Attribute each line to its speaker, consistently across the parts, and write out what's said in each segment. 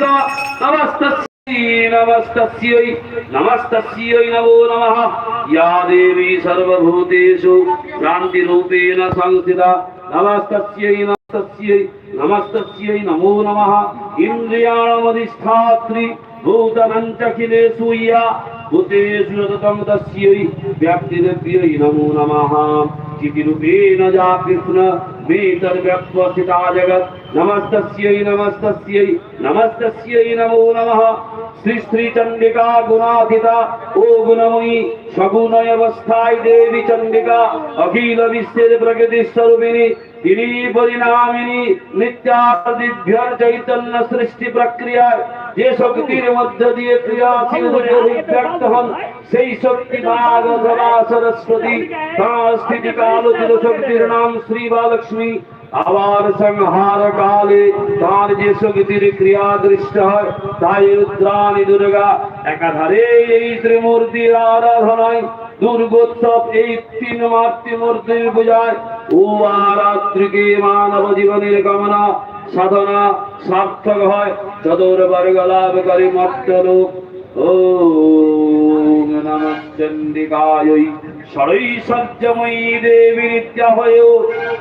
Speaker 1: প্রণামিত নমস্তস্যৈ নমস্তস্যৈ নমো নমঃ ইয়া দেবী সর্বভূতেষু ক্রান্তিরূপেণ যা কৃষ্ণ कृष्ण मेतद्व्यक्वस्थिता जगत् नमस्तस्यै नमस्तस्यै नमस्तस्यै नमो नमः শ্রী শ্রী চন্ডিকা গুণাধিতা ও গুণময়ী সগুণয়বস্থায় দেবী চন্ডিকা অখিল বিশ্বের প্রকৃতি স্বরূপিণী তিনি পরিণামিনী নিত্যাদিভ্যর চৈতন্য সৃষ্টি প্রক্রিয়ায় যে শক্তির মধ্য দিয়ে ক্রিয়াশীল হয়ে অভিব্যক্ত হন সেই শক্তি বাগ অথবা সরস্বতী তাঁর স্থিতিকালোচিত শক্তির নাম শ্রী বালক্ষ্মী। আবার সংহার কালে তার যে শক্তির ক্রিয়া দৃষ্ট হয় তাই রুদ্রাণী দুর্গা একাধারে এই ত্রিমূর্তির আরাধনায় দুর্গোৎসব এই তিন মাতৃমূর্তির পূজায় ও আরাত্রিকে মানব জীবনের কামনা, সাধনা সার্থক হয়। চতুর্বর্গ লাভ করে মর্তলোক ওম নমঃ চন্ডিকায় দেবী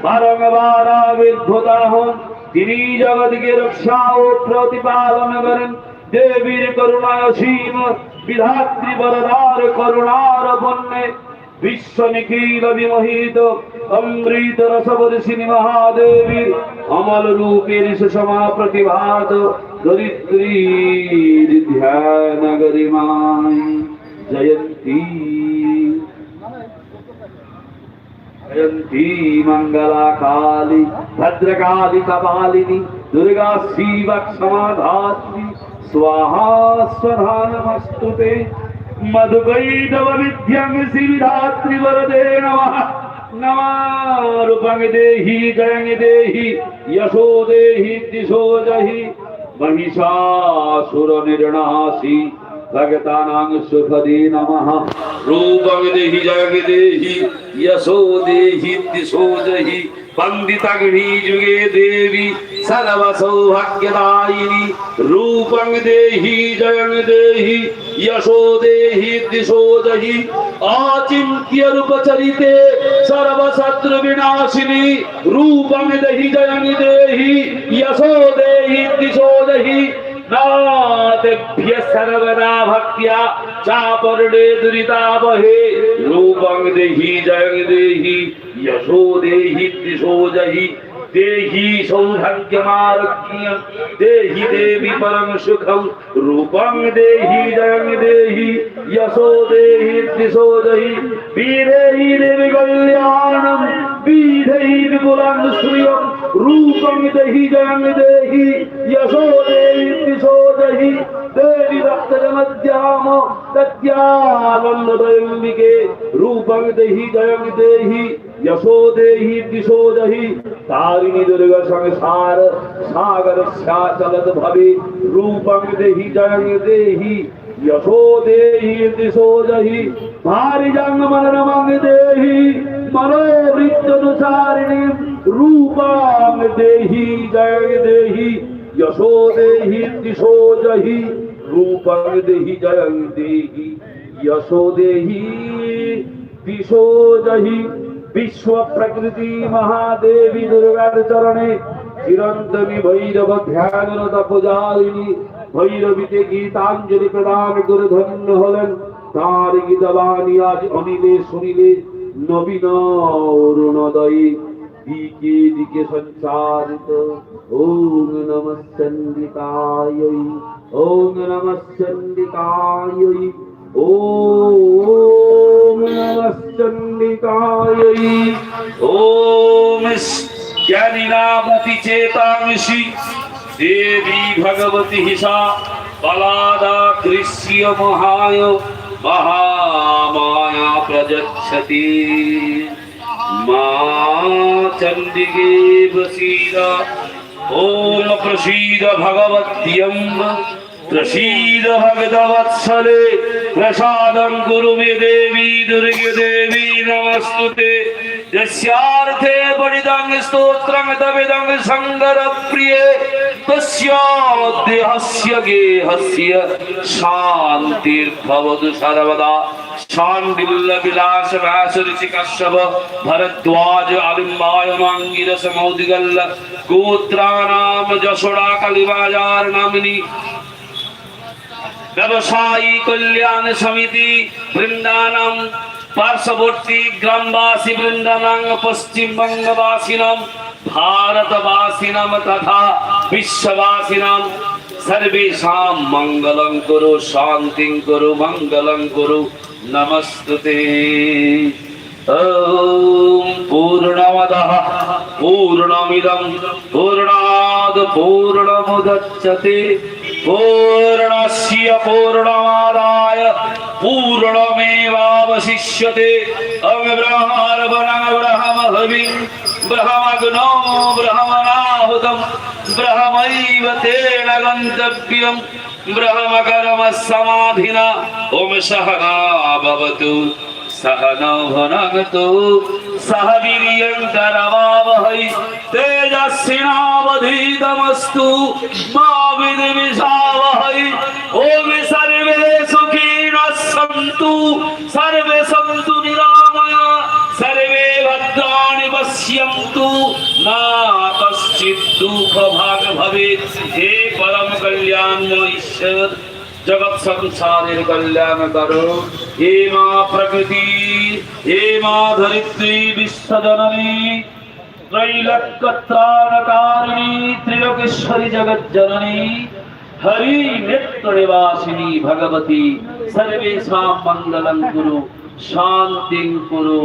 Speaker 1: বারংবার তিনি জগৎকে রক্ষা ও প্রতিপালন করেন। দেবীর করুণায় অসীম, বিধাত্রী বরদার করুণার বন্যে বিশ্ব নিখিল বিমোহিত অমৃত রসবর্ষিনী মহাদেবী অমল রূপের সুষমা প্রতিভাত দরিদ্রীর ধ্যান গরিমায় জয়ন্তী। জয়ন্তী মঙ্গলা কালী ভদ্রকালী কপালিনী, দুর্গা শিব সমাধাত্রী। स्वाहा स्वधा नमस्तुते मधुकैटव विद्यं श्रीधात्रि वरदे नमः। नमारूपं देहि जयं देहि यशो देहि दिशो जहि महिषासुरनिर्णासि भगतानां सुखदे नमः। रूपं देहि जयं देहि यशो देहि दिशो जहि वन्दितग्नि युगे देवी, सर्वसौभाग्यदायिनी, रूपं देहि, जयं देहि, यशो देहि, दिशो दहि, आचिन्त्य रूपचरिते, सर्वशत्रुविनाशिनी, रूपं देहि, जयं देहि, यशो देहि, दिशो दहि, नादेभ्य सर्वदा भक्त्या चापर्णे दुरितावहे, रूपं देहि, जयं देहि यशो देहि दिशो जहि देहि सौभाग्यमारोग्यं देहि देवी परं सुखं रूपं देहि जयं देहि यशो देहि दिशो देहि वीरेहि देवि कल्याणं वीधैः विपुलं श्रियं रूपं देहि जयं देहि यशो देहि दिशो देहि देवि भक्तजमध्याम तत्यानन्ददयम्बिके रूपं देहि जयं देहि यशो देहि दिशो देहि तारिणी दुर्ग संसार सागर चलत भवे रूपं देहि जयं देहि यशो देहि दिशो देहि भारिजं मनरमं देहि मनोवृत्तनुसारिणीं रूपां देहि जयं देहि यशो देहि दिशो जहि রূপাং দেহি জয়ং দেহি যশো দেহি দিশো জহি বিশ্ব প্রকৃতি মহাদেবী দুর্গার চরণে চিরন্তমি ভৈরব ধ্যানরত পূজারিণী ভৈরবীতে গীতাঞ্জলি প্রদান করে ধন্য হলেন। তার গীতবাণী আজ অনিলে শুনিলে নবীন অরুণোদয়ী। দিকে দিকে সঞ্চারিত ওম নম চন্দিকায় ওম নম চন্দিকায় ওম নমঃ চণ্ডিকায় ওম জ্ঞানীনামতি চেতাংসি দেবী ভগবতী হিসা বলাদা কৃষ্য মহায় মহামায়া প্রযচ্ছতি चंडिके वसीदा ओम प्रसीद भगवत्यम्ब प्रसीद भगवत्सले प्रसादं गुरु मे देवी, दुर्गे देवी, नमस्तुते। यस्यार्थे बलिदं स्तोत्रं दविदं सङ्गरप्रिये, तस्याद्देहस्य गेहस्य शान्तिर्भवतु सर्वदा। शाण्डिल्यविलास व्यासऋषिकश्यप भरद्वाज अलिम्बायमाङ्गिरस मौदिगल्ल गोत्राणां যশোড়া কালীবাজার নামিনী ব্যবসায়ী কল্যাণ সমিতি বৃন্দানাম পার্শ্ববর্তী গ্রামবাসী বৃন্দানাং পশ্চিমবঙ্গবাসিনাম ভারতবাসিনাম তথা বিশ্ববাসিনাম সর্বেষাং মঙ্গলং কুরু শান্তিং কুরু মঙ্গলং কুরু नमस्तुते। ॐ पूर्णमदः। पूर्णमिदं पूर्णाद् पूर्णमुदच्छते। पूर्णस्य पूर्णमादाय पूर्णमेवावशिष्यते। अब्रह्मर्वणं ब्रह्महविं ब्रह्मग्नो ब्रह्मैव तेन ॐ सहना भवतु। सह वीर्यङ्करवावहै तेजस्विनावधीतमस्तु। मा ॐ सर्वे सुखिनः सन्तु सर्वे सन्तु निरामय, सर्वे भद्राणि पश्यन्तु मा कश्चित् दुःखभाग भवेत्। हे परम कल्याण जगत संसारेर कल्याण करो। हे मा प्रकृति, हे मा धरित्री विश्वजननी त्रैलक्यत्राणकारिणी त्रिलोकेश्वरी जगज्जननी, हरि नेत्र निवासिनी भगवती সর্বেষাং মঙ্গলং কুরু শান্তিং কুরু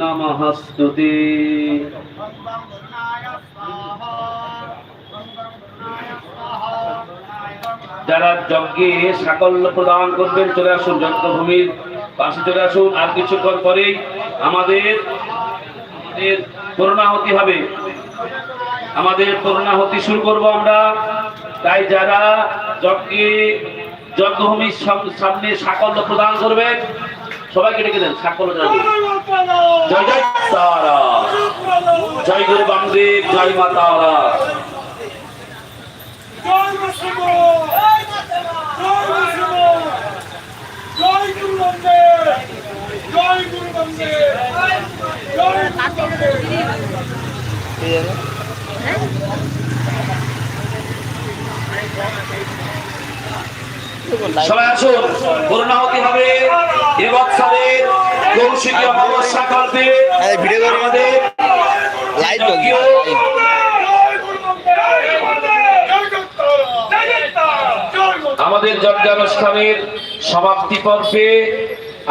Speaker 1: নমস্তুতে যারা যজ্ঞে সাকল্য প্রদান করবেন, চলে আসুন যজ্ঞভূমির পাশে চলে আসুন। আর কিছুক্ষণ পরেই আমাদের করুণাহতি হবে। আমাদের করুণাহতি শুরু করব আমরা। তাই যারা যজ্ঞে সাম- সামনে সাকল্য প্রদান করবেন। সবাইকে ডেকে দেন, সাকল্য জয় জয় তারা। জয় গুরু বামদেব, জয় মা তারা।
Speaker 2: জয়
Speaker 1: সবাই আসুন করুণাহতি হবে। এবছরের কৌশিকী অমাবস্যা কালতে
Speaker 3: ভিডিও
Speaker 1: আমাদের
Speaker 3: লাইভ
Speaker 1: আমাদের যজ্ঞানুষ্ঠানের সমাপ্তি পর্বে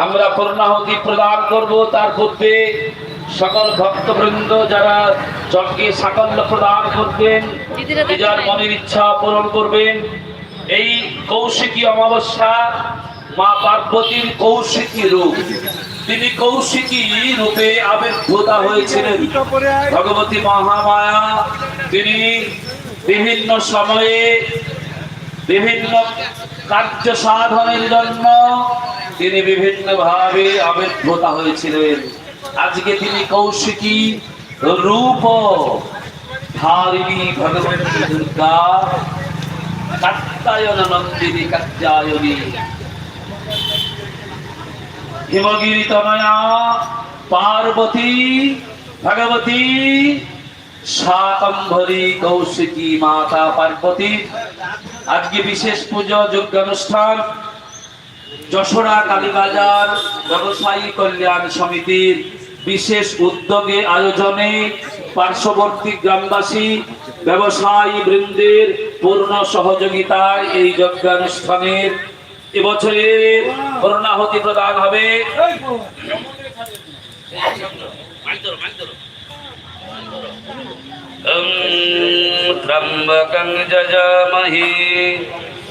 Speaker 1: আমরা পূর্ণাহতি প্রদান করব। তার পূর্বে সকল ভক্তবৃন্দ যারা যজ্ঞে সাকল্য প্রদান করবেন নিজের মনের ইচ্ছা পূরণ করবেন। এই কৌশিকী অমাবস্যা মা পার্বতীর কৌশিকী রূপ। তিনি কৌশিকী রূপে আবির্ভূতা হয়েছিলেন। ভগবতী মহামায়া, তিনি বিভিন্ন সময়ে বিভিন্ন কার্য সাধনের জন্য তিনি বিভিন্ন ভাবে আবির্ভূতা হয়েছিলেন। আজকে তিনি কৌশিকী রূপ ধারিণী ভগবতী দুর্গা। হিমগিরি তনয়া পার্বতী, ভগবতী, শাকম্ভরী, কৌশিকী মাতা পার্বতী, আজকে বিশেষ পুজো যজ্ঞানুষ্ঠান যশোরা কালীবাজার ব্যবসায়ী কল্যাণ সমিতির বিশেষ উদ্যোগে আয়োজনে পার্শ্ববর্তী গ্রামবাসী, ব্যবসায়ী বৃন্দের পূর্ণ সহযোগিতায় এই যজ্ঞানুষ্ঠানের এবছরের করুণাহতি প্রদান হবে।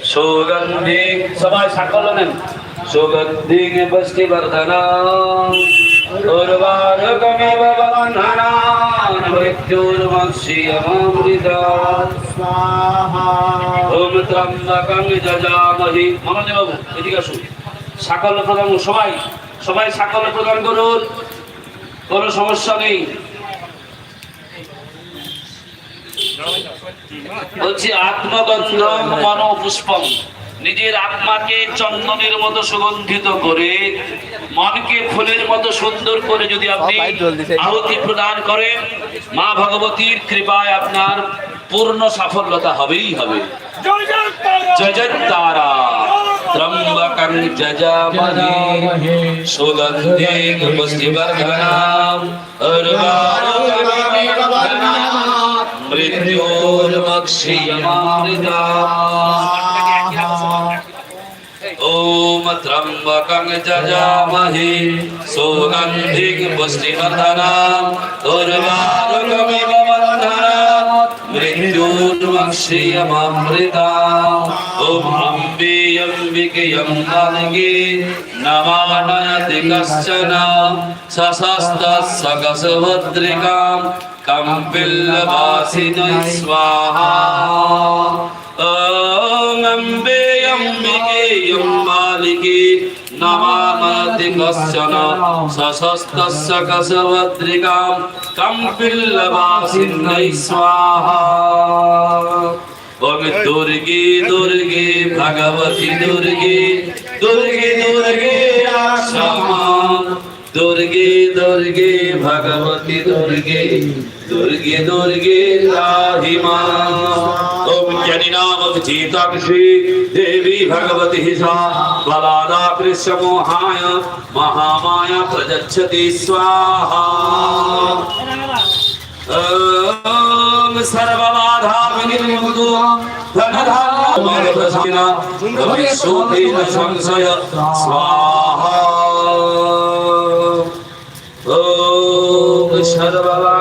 Speaker 1: সুগন্ধি সবাই সাকল সুগন্ধি পুষ্টিবর্ধনা উর্বারকমেব সাকল্য প্রদান সবাই। সবাই সাকল্য প্রদান করুন। কোনো সমস্যা নেই। বলছি আত্মগন্ধম মন পুষ্পম নিজের আত্মাকে চন্দনের মতো সুগন্ধিত করে মনকে ফুলের মতো সুন্দর করে যদি আপনি আহুতি প্রদান করেন মা ভগবতীর কৃপায় আপনার পূর্ণ সাফল্যতা হবেই হবে।
Speaker 2: জয় জয় তারা।
Speaker 1: त्र्यम्बकं यजामहे सौगन्धिं पुष्टिवर्धनां दुर्वारुकमिव बन्धनात् मृत्युर्वक्ष्यममृता ॐ नमानयति कश्चन स्वाहा। অম্বে অম্বিকে অম্বালিকে নমামাতি কশ্চন সশস্তস্য কসবদ্রিকাম কম্পিল্লবাসিন্নৈ স্বাহা ওম দুর্গে দুর্গে ভগবতী দুর্গে দুর্গে দুর্গে রাক্ষমা দুর্গে দুর্গে ভগবতী দুর্গে दुर्गे दुर्गे ओम चीताक्षी देवी भगवती सा बलादा कृष्ण मोहाय, महामाया प्रजच्छति स्वाहा। ओम सर्वबाधा विनिर्मुक्तो संशय, स्वाहा। ओम सर्वबाधा